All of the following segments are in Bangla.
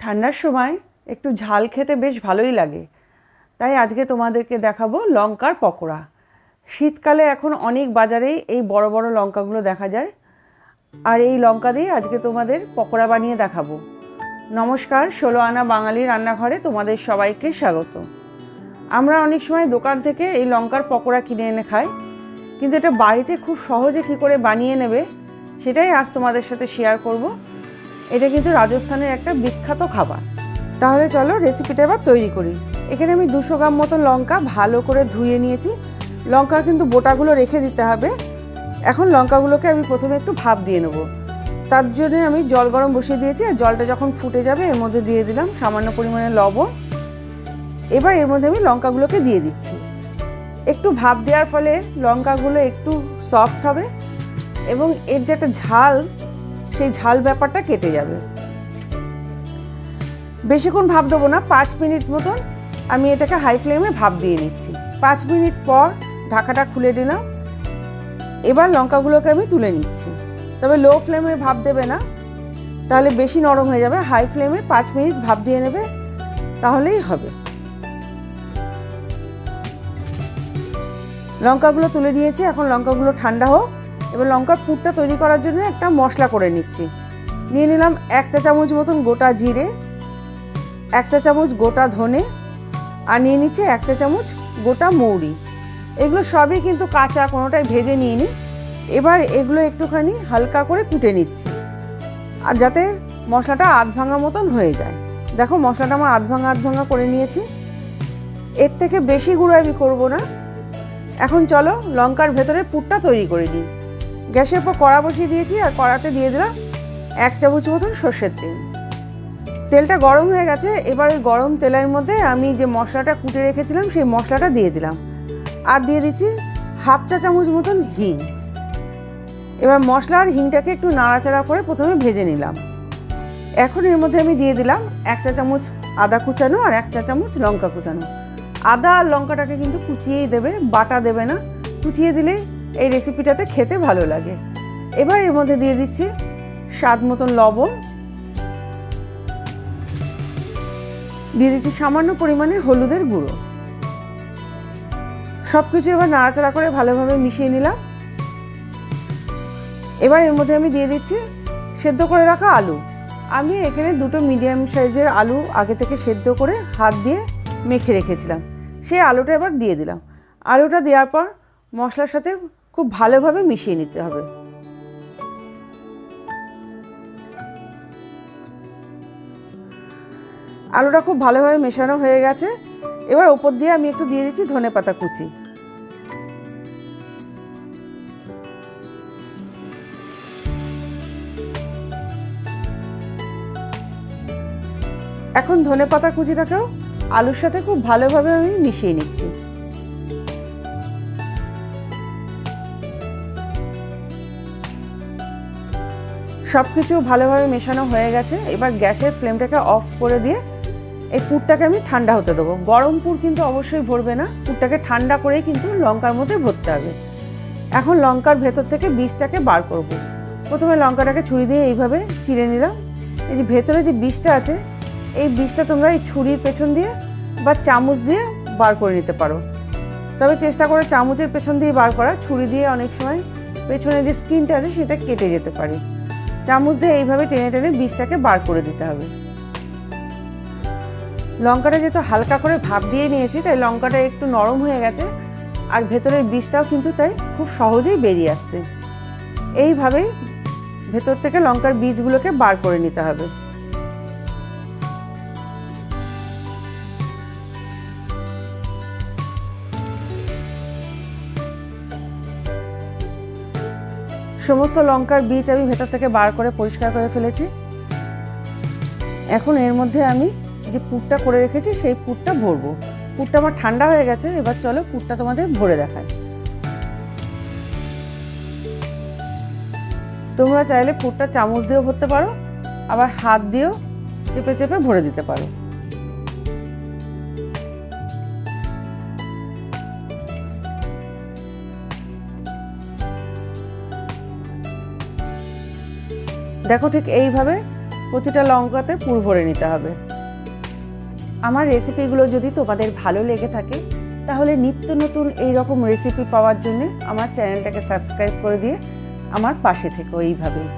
ঠান্ডার সময় একটু ঝাল খেতে বেশ ভালোই লাগে। তাই আজকে তোমাদেরকে দেখাবো লঙ্কার পকোড়া। শীতকালে এখন অনেক বাজারেই এই বড় বড় লঙ্কাগুলো দেখা যায়। আর এই লঙ্কা দিয়ে আজকে তোমাদের পকোড়া বানিয়ে দেখাবো। নমস্কার, ষোলো আনা বাঙালি রান্নাঘরে তোমাদের সবাইকে স্বাগত। আমরা অনেক সময় দোকান থেকে এই লঙ্কার পকোড়া কিনে এনে খাই। কিন্তু এটা বাড়িতে খুব সহজে কী করে বানিয়ে নেবে, সেটাই আজ তোমাদের সাথে শেয়ার করব। এটা কিন্তু রাজস্থানের একটা বিখ্যাত খাবার। তাহলে চলো রেসিপিটা এবার তৈরি করি। এখানে আমি দুশো গ্রাম মতো লঙ্কা ভালো করে ধুয়ে নিয়েছি। লঙ্কা কিন্তু বোটাগুলো রেখে দিতে হবে। এখন লঙ্কাগুলোকে আমি প্রথমে একটু ভাপ দিয়ে নেব। তার জন্য আমি জল গরম বসিয়ে দিয়েছি আর জলটা যখন ফুটে যাবে এর মধ্যে দিয়ে দিলাম সামান্য পরিমাণে লবণ। এবার এর মধ্যে আমি লঙ্কাগুলোকে দিয়ে দিচ্ছি। একটু ভাপ দেওয়ার ফলে লঙ্কাগুলো একটু সফট হবে এবং এর যে একটা ঝাল সেই ঝাল ব্যাপারটা কেটে যাবে। বেশিক্ষণ ভাব দেবো না, পাঁচ মিনিট মতন আমি এটাকে হাই ফ্লেমে ভাব দিয়ে নিচ্ছি। পাঁচ মিনিট পর ঢাকাটা খুলে দিলাম। এবার লঙ্কাগুলোকে আমি তুলে নিচ্ছি। তবে লো ফ্লেমে ভাব দেবে না, তাহলে বেশি নরম হয়ে যাবে। হাই ফ্লেমে পাঁচ মিনিট ভাব দিয়ে নেবে, তাহলেই হবে। লঙ্কাগুলো তুলে নিয়েছি, এখন লঙ্কাগুলো ঠান্ডা হোক। এবার লঙ্কার পুরটা তৈরি করার জন্য একটা মশলা করে নিচ্ছি। নিয়ে নিলাম এক চা চামচ মতন গোটা জিরে, এক চা চামচ গোটা ধনে, আর নিয়ে নিচ্ছি এক চা চামচ গোটা মৌরি। এগুলো সবই কিন্তু কাঁচা, কোনোটাই ভেজে নিয়ে নিই এবার এগুলো একটুখানি হালকা করে কুটে নিচ্ছি। আর যাতে মশলাটা আধ ভাঙা মতন হয়ে যায়। দেখো মশলাটা আমার আধ ভাঙা আধ ভাঙা করে নিয়েছি। এর থেকে বেশি গুঁড়ো আমি করব না। এখন চলো লঙ্কার ভেতরে পুরটা তৈরি করে নিই। গ্যাসের উপর কড়া বসিয়ে দিয়েছি আর কড়াতে দিয়ে দিলাম এক চামচ মতন সর্ষের তেল। তেলটা গরম হয়ে গেছে, এবার ওই গরম তেলের মধ্যে আমি যে মশলাটা কুটে রেখেছিলাম, সেই মশলাটা দিয়ে দিলাম। আর দিয়ে দিচ্ছি হাফ চা চামচ মতন হিং। এবার মশলা আর হিংটাকে একটু নাড়াচাড়া করে প্রথমে ভেজে নিলাম। এখন এর মধ্যে আমি দিয়ে দিলাম এক চা চামচ আদা কুচানো আর এক চা চামচ লঙ্কা কুচানো। আদা আর লঙ্কাটাকে কিন্তু কুচিয়েই দেবে, বাটা দেবে না। কুচিয়ে দিলে এই রেসিপিটাতে খেতে ভালো লাগে। এবার এর মধ্যে দিয়ে দিচ্ছি স্বাদ মতন লবণ। দিয়ে দিচ্ছি সামান্য পরিমাণে হলুদের গুঁড়ো। সব কিছু এবার নাড়াচাড়া করে ভালোভাবে মিশিয়ে নিলাম। এবার এর মধ্যে আমি দিয়ে দিচ্ছি সেদ্ধ করে রাখা আলু। আমি এখানে দুটো মিডিয়াম সাইজের আলু আগে থেকে সেদ্ধ করে হাত দিয়ে মেখে রেখেছিলাম। সেই আলুটা এবার দিয়ে দিলাম। আলুটা দেওয়ার পর মশলার সাথে খুব ভালোভাবে মিশিয়ে নিতে হবে। আলুটা খুব ভালোভাবে মেশানো হয়ে গেছে। এবার ওপর দিয়ে আমি একটু দিয়ে দিচ্ছি ধনে পাতা কুচি। এখন ধনে পাতা কুচিটাকেও আলুর সাথে খুব ভালোভাবে আমি মিশিয়ে নিচ্ছি। সব কিছু ভালোভাবে মেশানো হয়ে গেছে। এবার গ্যাসের ফ্লেমটাকে অফ করে দিয়ে এই পুরটাকে আমি ঠান্ডা হতে দেবো। গরম পুর কিন্তু অবশ্যই ভরবে না। পুরটাকে ঠান্ডা করেই কিন্তু লঙ্কার মধ্যে ভরতে হবে। এখন লঙ্কার ভেতর থেকে বীজটাকে বার করব। প্রথমে লঙ্কাটাকে ছুরি দিয়ে এইভাবে চিড়ে নিলাম। এই যে ভেতরে যে বীজটা আছে, এই বীজটা তোমরা এই ছুরির পেছন দিয়ে বা চামচ দিয়ে বার করে নিতে পারো। তবে চেষ্টা করে চামচের পেছন দিয়ে বার করা। ছুরি দিয়ে অনেক সময় পেছনে যে স্কিনটা আছে সেটা কেটে যেতে পারে। চামচ দিয়ে এইভাবে টেনে টেনে বীজটাকে বার করে দিতে হবে। লঙ্কাটা যেহেতু হালকা করে ভাপ দিয়ে নিয়েছি, তাই লঙ্কাটা একটু নরম হয়ে গেছে আর ভেতরের বীজটাও কিন্তু তাই খুব সহজেই বেরিয়ে আসছে। এইভাবেই ভেতর থেকে লঙ্কার বীজগুলোকে বার করে নিতে হবে। সমস্ত লঙ্কার বীজ আমি ভেতর থেকে বার করে পরিষ্কার করে ফেলেছি। এখন এর মধ্যে আমি যে পুরটা করে রেখেছি, সেই পুরটা ভরবো। পুরটা আমার ঠান্ডা হয়ে গেছে, এবার চলো পুরটা তোমাদের ভরে দেখায় তোমরা চাইলে পুরটা চামচ দিয়েও ভরতে পারো, আবার হাত দিয়েও চেপে চেপে ভরে দিতে পারো। দেখো ঠিক এইভাবে প্রতিটা লঙ্কাতে পুর ভরে নিতে হবে। আমার রেসিপিগুলো যদি তোমাদের ভালো লেগে থাকে, তাহলে নিত্য নতুন এই রকম রেসিপি পাওয়ার জন্য আমার চ্যানেলটাকে সাবস্ক্রাইব করে দিয়ে আমার পাশে থেকো এইভাবেই।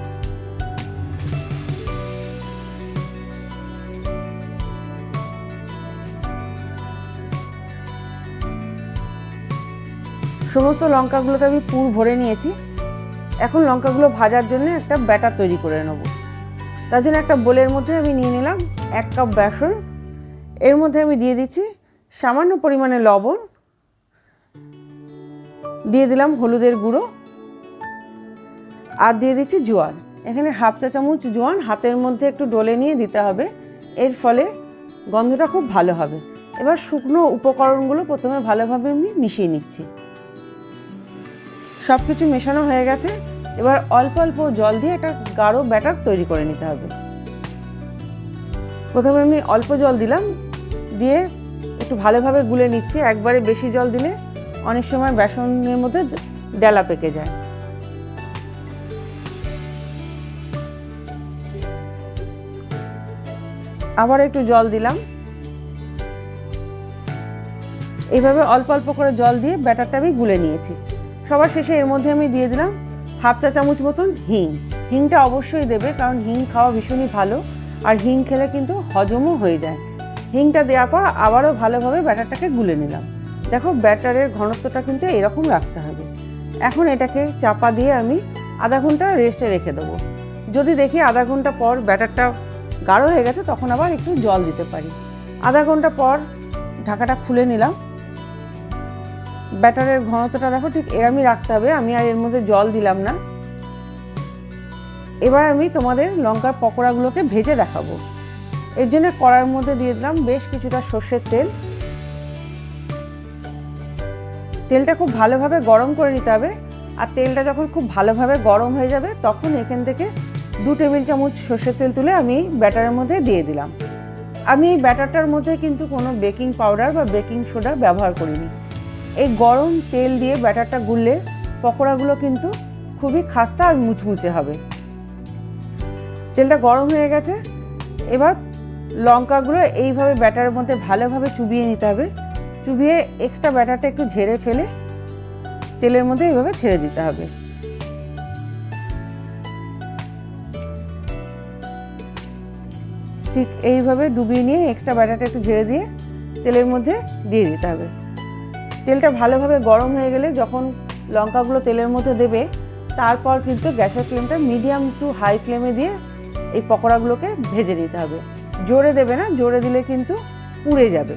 সমস্ত লঙ্কাগুলোতে আমি পুর ভরে নিয়েছি। এখন লঙ্কাগুলো ভাজার জন্য একটা ব্যাটার তৈরি করে নেব। তার জন্য একটা বোলের মধ্যে আমি নিয়ে নিলাম এক কাপ বেসন। এর মধ্যে আমি দিয়ে দিচ্ছি সামান্য পরিমাণে লবণ। দিয়ে দিলাম হলুদের গুঁড়ো। আর দিয়ে দিচ্ছি জোয়ান। এখানে হাফ চা চামচ জোয়ান হাতের মধ্যে একটু ডলে নিয়ে দিতে হবে। এর ফলে গন্ধটা খুব ভালো হবে। এবার শুকনো উপকরণগুলো প্রথমে ভালোভাবে আমি মিশিয়ে নিচ্ছি। সব কিছু মেশানো হয়ে গেছে। এবার অল্প অল্প জল দিয়ে একটা গাঢ় ব্যাটার তৈরি করে নিতে হবে। প্রথমে আমি অল্প জল দিলাম, দিয়ে একটু ভালোভাবে গুলে নিচ্ছি। একবারে বেশি জল দিলে অনেক সময় বেসনের মধ্যে ডেলা পেকে যায়। আবার একটু জল দিলাম। এইভাবে অল্প অল্প করে জল দিয়ে ব্যাটারটা আমি গুলে নিয়েছি। সবার শেষে এর মধ্যে আমি দিয়ে দিলাম হাফ চা চামচ মতন হিং। হিংটা অবশ্যই দেবে, কারণ হিং খাওয়া ভীষণই ভালো, আর হিং খেলে কিন্তু হজমও হয়ে যায়। হিংটা দেওয়ার পর আবারও ভালোভাবে ব্যাটারটাকে গুলে নিলাম। দেখো, ব্যাটারের ঘনত্বটা কিন্তু এরকম রাখতে হবে। এখন এটাকে চাপা দিয়ে আমি আধা ঘণ্টা রেস্টে রেখে দেবো। যদি দেখি আধা ঘণ্টা পর ব্যাটারটা গাঢ় হয়ে গেছে, তখন আবার একটু জল দিতে পারি। আধা ঘণ্টা পর ঢাকাটা খুলে নিলাম। ব্যাটারের ঘনত্বটা দেখো, ঠিক এরমই রাখতে হবে। আমি আর এর মধ্যে জল দিলাম না। এবার আমি তোমাদের লঙ্কার পকোড়াগুলোকে ভেজে দেখাবো। এর জন্য কড়ার মধ্যে দিয়ে দিলাম বেশ কিছুটা সর্ষের তেল। তেলটা খুব ভালোভাবে গরম করে নিতে হবে। আর তেলটা যখন খুব ভালোভাবে গরম হয়ে যাবে, তখন এখান থেকে দু টেবিল চামচ সর্ষের তেল তুলে আমি ব্যাটারের মধ্যে দিয়ে দিলাম। আমি এই ব্যাটারটার মধ্যে কিন্তু কোনো বেকিং পাউডার বা বেকিং সোডা ব্যবহার করিনি। এই গরম তেল দিয়ে ব্যাটারটা গুললে পকোড়াগুলো কিন্তু খুবই খাস্তা আর মুচমুচে হবে। তেলটা গরম হয়ে গেছে। এবার লঙ্কাগুলো এইভাবে ব্যাটারের মধ্যে ভালোভাবে চুবিয়ে নিতে হবে। চুবিয়ে এক্সট্রা ব্যাটারটা একটু ঝেড়ে ফেলে তেলের মধ্যে এইভাবে ছেড়ে দিতে হবে। ঠিক এইভাবে ডুবিয়ে নিয়ে এক্সট্রা ব্যাটারটা একটু ঝেড়ে দিয়ে তেলের মধ্যে দিয়ে দিতে হবে। তেলটা ভালোভাবে গরম হয়ে গেলে যখন লঙ্কাগুলো তেলের মধ্যে দেবে, তারপর কিন্তু গ্যাসের ফ্লেমটা মিডিয়াম টু হাই ফ্লেমে দিয়ে এই পকোড়াগুলোকে ভেজে নিতে হবে। জোরে দেবে না, জোরে দিলে কিন্তু পুড়ে যাবে।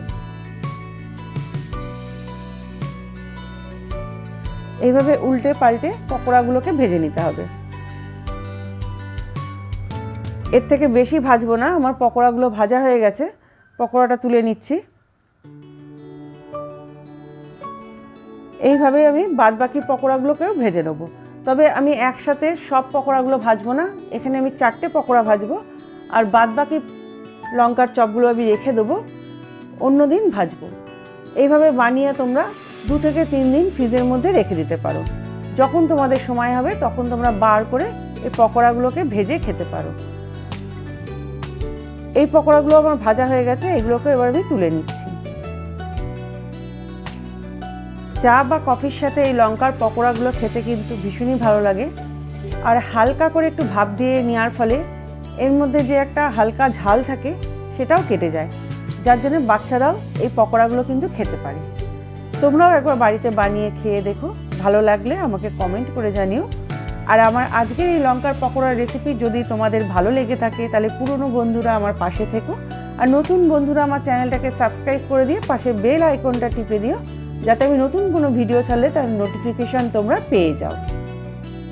এইভাবে উল্টে পাল্টে পকোড়াগুলোকে ভেজে নিতে হবে। এর থেকে বেশি ভাজবো না, আমার পকোড়াগুলো ভাজা হয়ে গেছে, পকোড়াটা তুলে নিচ্ছি। এইভাবে আমি বাদবাকি পকোড়াগুলোকেও ভেজে নেব। তবে আমি একসাথে সব পকোড়াগুলো ভাজবো না, এখানে আমি চারটে পকোড়া ভাজবো আর বাদ বাকি লঙ্কার চপগুলো আমি রেখে দেবো, অন্য দিন ভাজবো। এইভাবে বানিয়ে তোমরা দু থেকে তিন দিন ফ্রিজের মধ্যে রেখে দিতে পারো। যখন তোমাদের সময় হবে, তখন তোমরা বার করে এই পকোড়াগুলোকে ভেজে খেতে পারো। এই পকোড়াগুলো আমার ভাজা হয়ে গেছে এগুলোকে এবার আমি তুলে নিচ্ছি। চা বা কফির সাথে এই লঙ্কার পকোড়াগুলো খেতে কিন্তু ভীষণই ভালো লাগে। আর হালকা করে একটু ভাপ দিয়ে নেওয়ার ফলে এর মধ্যে যে একটা হালকা ঝাল থাকে, সেটাও কেটে যায়। যার জন্য বাচ্চারাও এই পকোড়াগুলো কিন্তু খেতে পারে। তোমরাও একবার বাড়িতে বানিয়ে খেয়ে দেখো। ভালো লাগলে আমাকে কমেন্ট করে জানিও। আর আমার আজকের এই লঙ্কার পকোড়ার রেসিপি যদি তোমাদের ভালো লেগে থাকে, তাহলে পুরনো বন্ধুরা আমার পাশে থেকো। আর নতুন বন্ধুরা আমার চ্যানেলটাকে সাবস্ক্রাইব করে দিয়ে পাশে বেল আইকনটা টিপে দিও। যাতে আমি নতুন কোনো ভিডিও ছাড়লে তার নোটিফিকেশান তোমরা পেয়ে যাও।